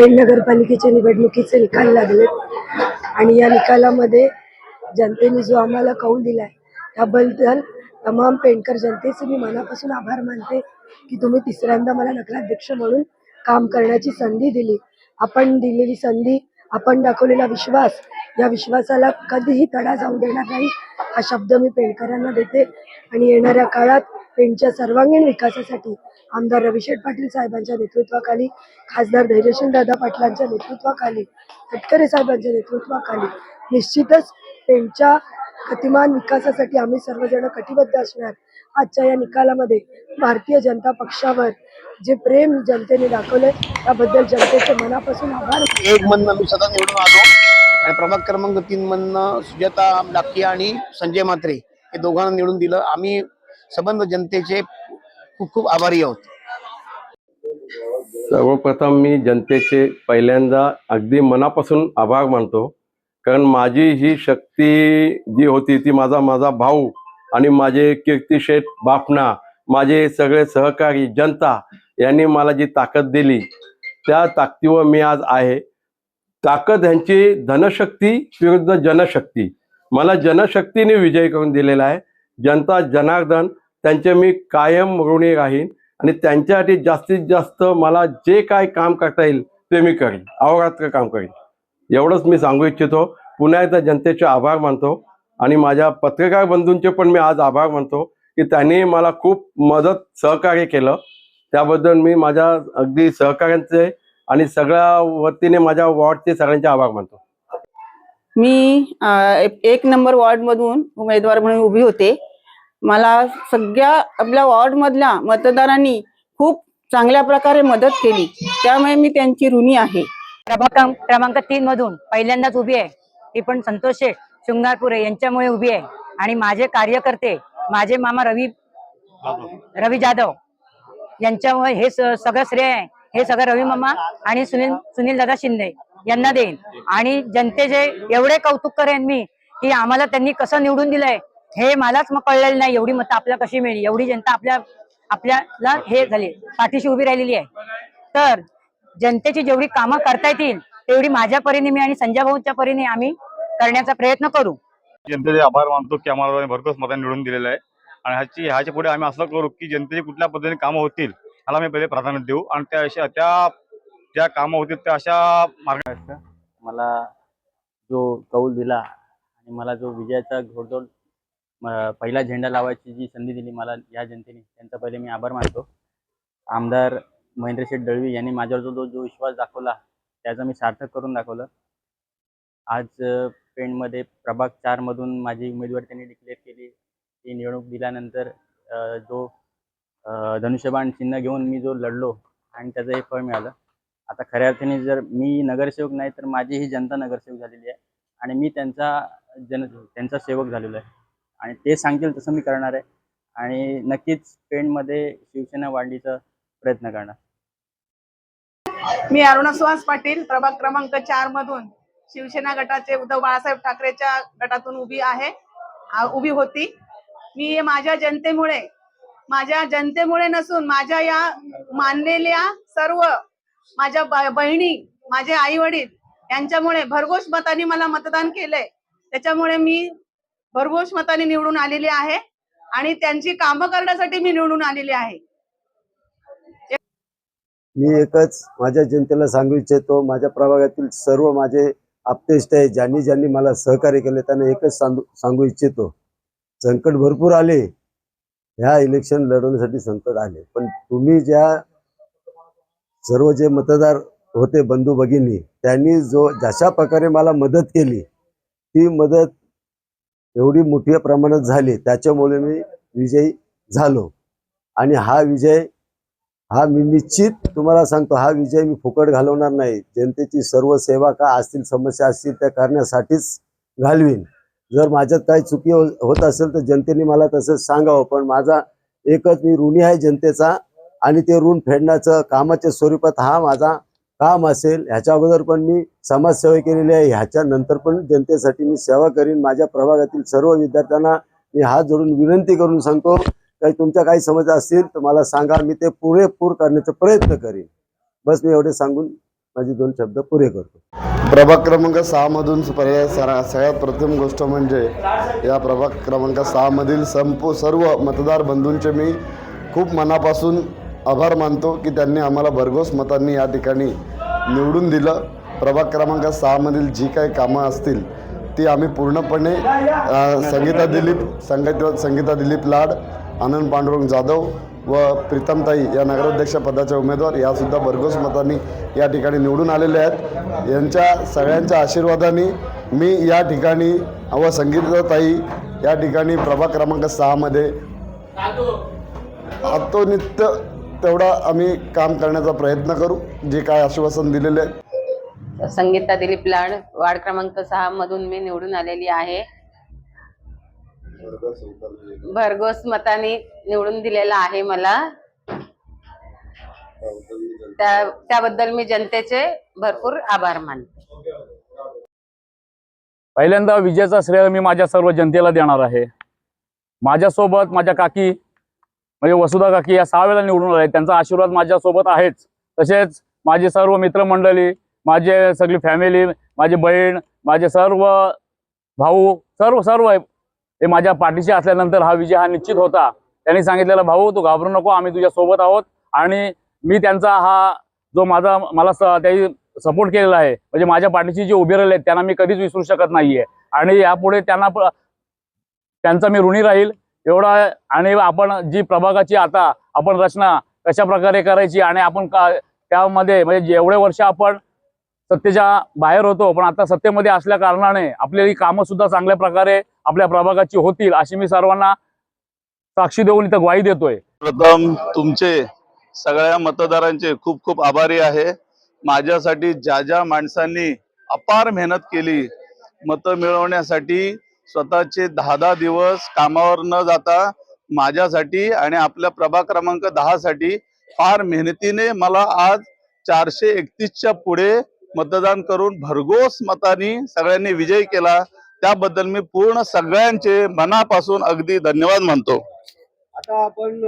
पेण नगरपालिकेच्या निवडणुकीचे निकाल लागलेत. आणि या निकालामध्ये जनतेने जो आम्हाला कौल दिलाय त्याबद्दल तमाम पेणकर जनतेचे मी मनापासून आभार मानते की तुम्ही तिसऱ्यांदा मला नगराध्यक्ष म्हणून काम करण्याची संधी दिली. आपण दिलेली संधी आपण दाखवलेला विश्वास या विश्वासाला कधीही तडा जाऊ देणार नाही हा शब्द मी पेणकरांना देते. आणि येणाऱ्या काळात पेणच्या सर्वांगीण विकासासाठी आमदार रविशेठ पाटील साहेबांच्या नेतृत्वाखाली खासदार धैर्यशील दादा पाटलांच्या नेतृत्वाखाली तटकरे साहेबांच्या नेतृत्वाखाली निश्चितच पेणच्या गतिमान विकासासाठी आम्ही सर्वजण कटिबद्ध असणार. आजच्या या निकालामध्ये भारतीय जनता पक्षावर जे प्रेम जनतेने दाखवले त्याबद्दल जनतेचे मनापासून आभार. एक म्हणणं मी सतत निवडून आलो आणि प्रभाग क्रमांक तीन म्हणणं सुजाता लाखी आणि संजय म्हात्रे हे दोघांना निवडून दिलं. आम्ही संबंध जनतेचे खूप खूप आभारी आहोत. सर्वप्रथम मी जनतेचे पहिल्यांदा अगदी मनापासून आभार मानतो. कारण माझी ही शक्ती जी होती ती माझा माझा भाऊ आणि माझे कीर्तिशेठ बापना माझे सगळे सहकारी जनता यांनी मला जी ताकद दिली त्या ताकदीवर मी आज आहे. ताकद ह्यांची धनशक्ती विरुद्ध जनशक्ती. मला जनशक्तीने विजय करून दिलेला आहे. जनता जनार्दन त्यांचे मी कायम ऋणी राहीन आणि त्यांच्यासाठी जास्तीत जास्त मला जे काय काम करता येईल ते मी करीन. अहोरात्र काम करीन. एवढंच मी सांगू इच्छितो. पुन्हा एकदा जनतेचे आभार मानतो आणि माझ्या पत्रकार बंधूंचे पण मी आज आभार मानतो की त्यांनी मला खूप मदत सहकार्य केलं. त्याबद्दल मी माझ्या अगदी सहकाऱ्यांचे आणि सगळ्या वतीने माझ्या वॉर्डचे सगळ्यांचे आभार मानतो. मी एक- एक नंबर वॉर्डमधून उमेदवार म्हणून उभी होते. मला सगळ्या आपल्या वॉर्डमधल्या मतदारांनी खूप चांगल्या प्रकारे मदत केली. त्यामुळे मी त्यांची ऋणी आहे. प्रभाग क्रमांक तीन मधून पहिल्यांदाच उभी आहे. ती पण संतोष शेठ शृंगारपुरे यांच्यामुळे उभी आहे. आणि माझे कार्यकर्ते माझे मामा रवी रवी जाधव यांच्यामुळे हे सगळं श्रेय आहे. हे सगळं रवी मामा आणि सुनील सुनील दादा शिंदे यांना देईन. आणि जनतेचे एवढे कौतुक करेन मी की आम्हाला त्यांनी कसं निवडून दिलंय हे मलाच मग कळलेलं नाही एवढी मतं आपल्याला कशी मिळली एवढी जनता आपल्या आपल्याला हे झाली पाठीशी उभी राहिलेली आहे. तर जनतेची जेवढी कामं करता येतील तेवढी माझ्या परीने मी आणि संजय भाऊच्या परीने आम्ही करण्याचा प्रयत्न करू. जनतेचे आभार मानतो की आम्हाला भरघोस मतांनी निवडून दिलेलं आहे. आणि ह्याची ह्याच्या पुढे आम्ही असं करू की जनतेची कुठल्या पद्धतीने कामं होतील ह्याला आम्ही पहिले प्राधान्य देऊ. आणि त्या अशा त्या ज्या कामं होतील त्या अशा मार्ग मला जो कौल दिला आणि मला जो विजयाचा घोडदौड म- पहिला झेंडा लावायची जी संधी दिली मला या जनतेने त्यांचा पहिले मी आभार मानतो. आमदार महेंद्र शेठ दळवी यांनी माझ्यावर जो जो विश्वास दाखवला त्याचा मी सार्थक करून दाखवलं. आज अ, पेणमध्ये प्रभाग चारमधून माझी उमेदवारी त्यांनी डिक्लेअर केली. ती निवडणूक दिल्यानंतर जो धनुष्यबाण चिन्ह घेऊन मी जो लढलो आणि त्याचं हे फळ मिळालं. आता खऱ्या अर्थाने जर मी नगरसेवक नाही तर माझी ही जनता नगरसेवक झालेली आहे आणि मी त्यांचा जन त्यांचा सेवक झालेलो आहे. आणि ते सांगतील तसं मी करणार आहे. आणि नक्कीच पेणमध्ये शिवसेना वाढीचा प्रयत्न करणार. मी अरुणा सुहास पाटील प्रभाग क्रमांक चार मधून शिवसेना गटाचे उद्धव बाळासाहेब ठाकरेच्या गटातून उभी आहे उभी होती. मी माझ्या जनतेमुळे माझ्या जनतेमुळे नसून माझ्या या मानलेल्या सर्व माझ्या बहिणी माझे आई वडील यांच्यामुळे भरघोष मतांनी मला मतदान केलंय. त्याच्यामुळे मी भरघोष मताने निवडून आलेली आहे आणि त्यांची कामं करण्यासाठी मी निवडून आलेली आहे. मी एकच माझ्या जनतेला सांगू इच्छितो माझ्या प्रभागातील सर्व माझे आपतेष्ट आहे ज्यांनी ज्यांनी मला सहकार्य केले त्यांना एकच सांगू सांगू इच्छितो. संकट भरपूर आले ह्या इलेक्शन लढवण्यासाठी संकट आले. पण तुम्ही ज्या सर्व जे मतदार होते बंधू भगिनी त्यांनी जो जशा प्रकारे मला मदत केली ती मदत एवढी मोठ्या प्रमाणात झाली त्याच्यामुळे मी विजयी झालो. आणि हा विजय हा मी निश्चित तुम्हाला सांगतो हा विजय मी फुकट घालवणार नाही. जनतेची सर्व सेवा का असतील समस्या असतील त्या करण्यासाठीच घालवीन. जर माझ्यात काही चुकी हो- होत असेल तर जनतेने मला तसं सांगावं. पण माझा एकच मी ऋणी आहे जनतेचा आणि ते ऋण फेडण्याचं कामाच्या स्वरूपात हा माझा काम असेल ह्याच्या अगोदर पण मी समाजसेवा केलेली आहे. ह्याच्या नंतर पण जनतेसाठी मी सेवा करीन. माझ्या प्रभागातील सर्व विद्यार्थ्यांना मी हात जोडून विनंती करून सांगतो काही तुमच्या काही समस्या असतील तर मला सांगा. मी ते पुरेपूर करण्याचा प्रयत्न करीन. बस मी एवढे सांगून माझे दोन शब्द पुरे करतो. प्रभाग क्रमांक सहामधून पर्याय सरा- सगळ्यात प्रथम गोष्ट म्हणजे या प्रभाग क्रमांक सहामधील संपू सर्व मतदार बंधूंचे मी खूप मनापासून आभार मानतो की त्यांनी आम्हाला भरघोस मतांनी या ठिकाणी निवडून दिलं. प्रभाग क्रमांक सहामधील जी काही कामं असतील ती आम्ही पूर्णपणे संगीता दिलीप संगीता संगीता दिलीप लाड आनंद पांडुरंग जाधव व प्रीतमताई या नगराध्यक्ष पदाच्या उमेदवार यासुद्धा भरघोस मतांनी या ठिकाणी निवडून आलेले आहेत. यांच्या सगळ्यांच्या आशीर्वादाने मी या ठिकाणी व संगीताताई या ठिकाणी प्रभाग क्रमांक सहामध्ये अतोनित्य तेवढा आम्ही काम करण्याचा प्रयत्न करू जे काय आश्वासन दिलेले आहे संगीता दिलीप लाड वार्ड क्रमांक सहा मधून मी निवडून आलेली आहे. भरघोस मताने निवडून दिलेला आहे मला. त्या त्याबद्दल मी जनतेचे भरपूर आभार मानते. पहिल्यांदा विजयाचा श्रेय मी माझ्या सर्व जनतेला देणार आहे. माझ्यासोबत माझ्या काकी म्हणजे वसुधा काकी या सहा वेळेला निवडून आले. त्यांचा आशीर्वाद माझ्यासोबत आहेच. तसेच माझे सर्व मित्रमंडळी माझे सगळी फॅमिली माझी बहीण माझे सर्व भाऊ सर्व सर्व हे माझ्या पाठीशी असल्यानंतर हा विजय हा निश्चित होता. त्यांनी सांगितलेला भाऊ तू घाबरू नको आम्ही तुझ्या सोबत आहोत आणि मी त्यांचा हा जो माझा मला स- त्यांनी सपोर्ट केलेला आहे म्हणजे माझ्या पाठीशी जे उभे राहिले आहेत त्यांना मी कधीच विसरू शकत नाहीये. आणि यापुढे त्यांना त्यांचा मी ऋणी राहील एवढा आणि आपण जी प्रभागाची आता आपण रचना कशा प्रकारे करायची आणि आपण का त्यामध्ये म्हणजे जेवढे वर्ष आपण सत्तेच्या बाहेर होतो पण आता सत्तेमध्ये असल्या कारणाने आपली ही कामं सुद्धा चांगल्या प्रकारे आपल्या प्रभागाची होतील अशी मी सर्वांना साक्षी देऊन इथं ग्वाही देतोय. प्रथम तुमचे सगळ्या मतदारांचे खूप खूप आभारी आहे. माझ्यासाठी ज्या ज्या माणसांनी अपार मेहनत केली मतं मिळवण्यासाठी स्वतःचे दहा दहा दिवस कामावर न जाता माझ्यासाठी आणि आपल्या प्रभा क्रमांक दहासाठी फार मेहनतीने मला आज चारशे एकतीसच्या पुढे मतदान करून भरघोस मतांनी सगळ्यांनी विजय केला. त्याबद्दल मी पूर्ण सगळ्यांचे मनापासून अगदी धन्यवाद मानतो आता आपण